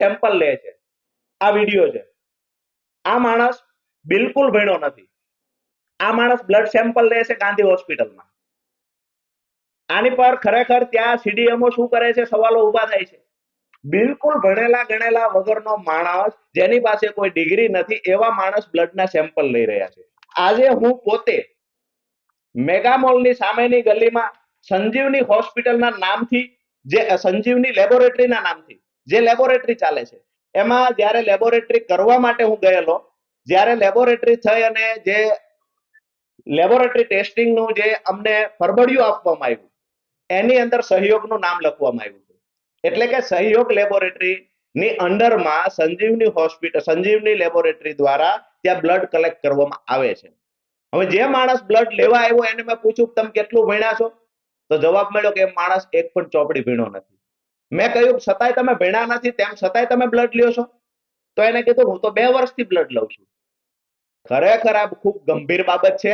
Sample લે છે. આ વીડિયો છે. આ માણસ બિલકુલ ભણ્યો નથી. આ માણસ બ્લડ સેમ્પલ લે છે ગાંધી હોસ્પિટલમાં આની પર ખરેખર ત્યાં સીડીએમઓ શું કરે છે? સવાલો ઊભા થાય છે. બિલકુલ ભણેલા ગણેલા વગરનો માણસ જેની પાસે કોઈ ડિગ્રી નથી, એવા માણસ બ્લડના સેમ્પલ લઈ રહ્યા છે. આજે હું પોતે મેગામોલની સામેની ગલીમાં સંજીવની હોસ્પિટલના નામથી જે, સંજીવની લેબોરેટરીના નામથી જે લેબોરેટરી ચાલે છે. એમાં જ્યારે લેબોરેટરી કરવા માટે હું ગયેલો, જ્યારે લેબોરેટરી થઈ અને જે લેબોરેટરી ટેસ્ટિંગનું જે અમને ફરબડિયું આપવામાં આવ્યું, એની અંદર સહયોગનું નામ લખવામાં આવ્યું હતું એટલે કે સહયોગ લેબોરેટરી ની અંડરમાં સંજીવની હોસ્પિટલ સંજીવની લેબોરેટરી દ્વારા ત્યાં બ્લડ કલેક્ટ કરવામાં આવે છે. હવે જે માણસ બ્લડ લેવા આવ્યો, એને મેં પૂછ્યું, તમે કેટલું ભણ્યા છો? તો જવાબ મળ્યો કે માણસ એક પણ ચોપડી ભીણો નથી. મેં કહ્યું, છતાંય તમે ભણ્યા નથી, તેમ છતાંય તમે બ્લડ લ્યો છો. તો એને કીધું, હું તો બે વર્ષથી બ્લડ લઉં છું. ખરેખર આ ખૂબ ગંભીર બાબત છે.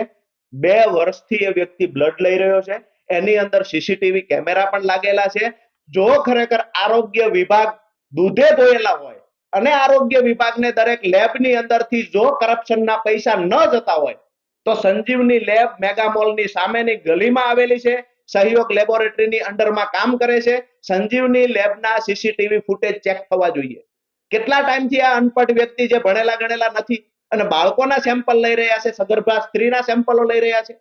બે વર્ષથી એ વ્યક્તિ બ્લડ લઈ રહ્યો છે. એની અંદર સીસીટીવી કેમેરા પણ લાગેલા છે. જો ખરેખર આરોગ્ય વિભાગ દૂધે ધોયેલા હોય અને આરોગ્ય વિભાગને દરેક લેબની અંદરથી જો કરપ્શનના પૈસા ન જતા હોય, તો સંજીવની લેબ મેગામોલની સામેની ગલીમાં આવેલી છે. સહયોગ લેબોરેટરીની અંડરમાં કામ કરે છે. સંજીવની લેબના સીસીટીવી ફૂટેજ ચેક થવા જોઈએ. કેટલા ટાઈમથી આ અનપઢ વ્યક્તિ જે ભણેલા ગણેલા નથી અને બાળકોના સેમ્પલ લઈ રહ્યા છે, સગર્ભા સ્ત્રીના સેમ્પલો લઈ રહ્યા છે.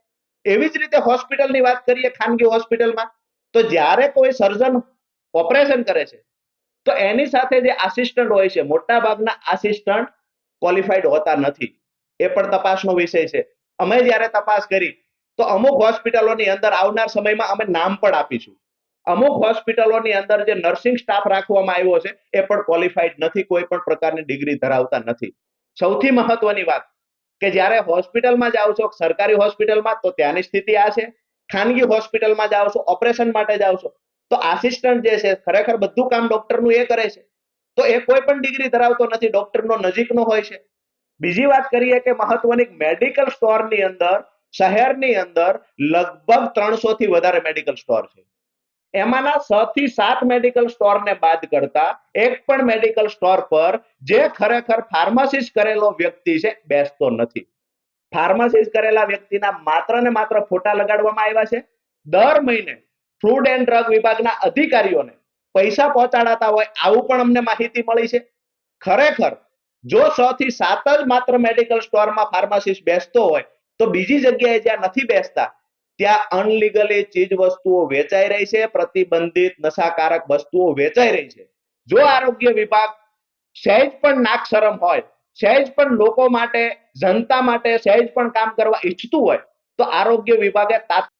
એવી જ રીતે હોસ્પિટલની વાત કરીએ, ખાનગી હોસ્પિટલમાં, તો જ્યારે કોઈ સર્જન ઓપરેશન કરે છે, તો એની સાથે જે આસિસ્ટન્ટ હોય છે મોટા ભાગના આસિસ્ટન્ટ ક્વોલિફાઈડ હોતા નથી. એ પણ તપાસનો વિષય છે. અમે જ્યારે તપાસ કરી તો અમુક હોસ્પિટલોની અંદર આવનાર સમયમાં અમે નામ પણ આપીશું. અમુક હોસ્પિટલોની અંદર જે નર્સિંગ સ્ટાફ રાખવામાં આવ્યો છે, એ પણ ક્વોલિફાઈડ નથી, કોઈ પણ પ્રકારની ડિગ્રી ધરાવતા નથી. સૌથી મહત્વની વાત કે જ્યારે હોસ્પિટલમાં જાઓ છો, સરકારી હોસ્પિટલમાં, તો ત્યાંની સ્થિતિ આ છે. ખાનગી હોસ્પિટલમાં જાઓ છો, ઓપરેશન માટે જાઓ છો, તો આસિસ્ટન્ટ જે છે, ખરેખર બધું કામ ડોક્ટરનું એ કરે છે. તો એ કોઈ પણ ડિગ્રી ધરાવતો નથી, ડોક્ટરનો નજીકનો હોય છે. બીજી વાત કરીએ કે મહત્વની મેડિકલ સ્ટોરની અંદર શહેરની અંદર લગભગ ત્રણસો થી વધારે મેડિકલ સ્ટોર છે. એમાંના છ થી સાત મેડિકલ સ્ટોરને બાદ કરતા એક પણ મેડિકલ સ્ટોર પર જે ખરેખર ફાર્માસિસ્ટ કરેલો વ્યક્તિ છે, બેસતો નથી. ફાર્માસિસ્ટ કરેલા વ્યક્તિના માત્ર ને માત્ર ફોટા લગાડવામાં આવ્યા છે. દર મહિને ફૂડ એન્ડ ડ્રગ વિભાગના અધિકારીઓને પૈસા પહોંચાડાતા હોય આવું પણ અમને માહિતી મળી છે. ખરેખર જો છ થી સાત જ માત્ર મેડિકલ સ્ટોરમાં ફાર્માસિસ્ટ બેસતો હોય તો બીજી જગ્યાએ જ્યાં નથી બેસતા, ત્યાં અનલીગલી ચીજ વસ્તુઓ વેચાઈ રહી છે, પ્રતિબંધિત નશાકારક વસ્તુઓ વેચાઈ રહી છે. જો આરોગ્ય વિભાગ સહેજ પણ નાક શરમ હોય, સહેજ પણ લોકો માટે, જનતા માટે સહેજ પણ કામ કરવા ઈચ્છતું હોય, તો આરોગ્ય વિભાગે તાત્કાલિક